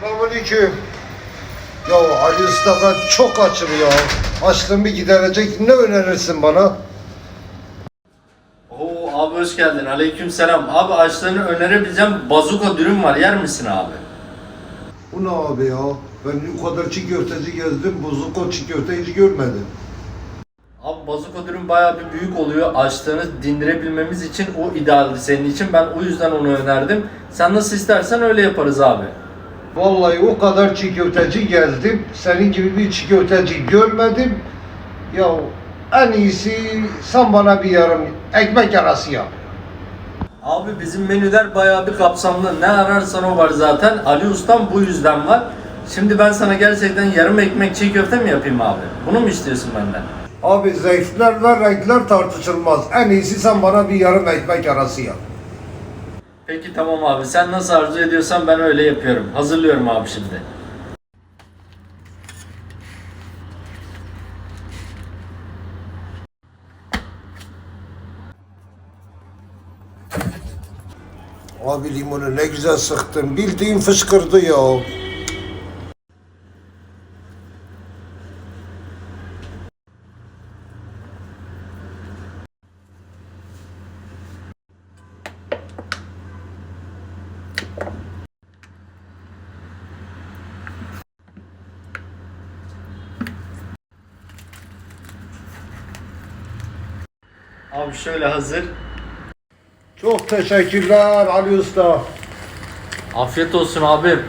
Selamünaleyküm. Ya Ali Usta ben çok açım ya. Açlığımı giderecek ne önerirsin bana? Oo abi hoş geldin. Aleykümselam. Abi açlığını önerebileceğim bazuka dürüm var. Yer misin abi? Bu ne abi ya? Ben o kadar çiğ köfteci gezdim, bozuk o çiğ köfte hiç görmedim. Abi bazuka dürüm bayağı bir büyük oluyor. Açlığını dindirebilmemiz için o idealdi senin için. Ben o yüzden onu önerdim. Sen nasıl istersen öyle yaparız abi. Vallahi o kadar çiğ köfteci gezdim, senin gibi bir çiğ köfteci görmedim. Ya en iyisi sen bana bir yarım ekmek arası yap. Abi bizim menüler bayağı bir kapsamlı. Ne ararsan o var zaten. Ali Ustam bu yüzden var. Şimdi ben sana gerçekten yarım ekmek çiğ köfte mi yapayım abi? Bunu mu istiyorsun benden? Abi zevkler ve renkler tartışılmaz. En iyisi sen bana bir yarım ekmek arası yap. Peki tamam abi. Sen nasıl arzu ediyorsan ben öyle yapıyorum. Hazırlıyorum abi şimdi. Abi limonu ne güzel sıktın. Bildiğin fışkırdı ya. Abi şöyle hazır. Çok teşekkürler Ali Usta. Afiyet olsun abim.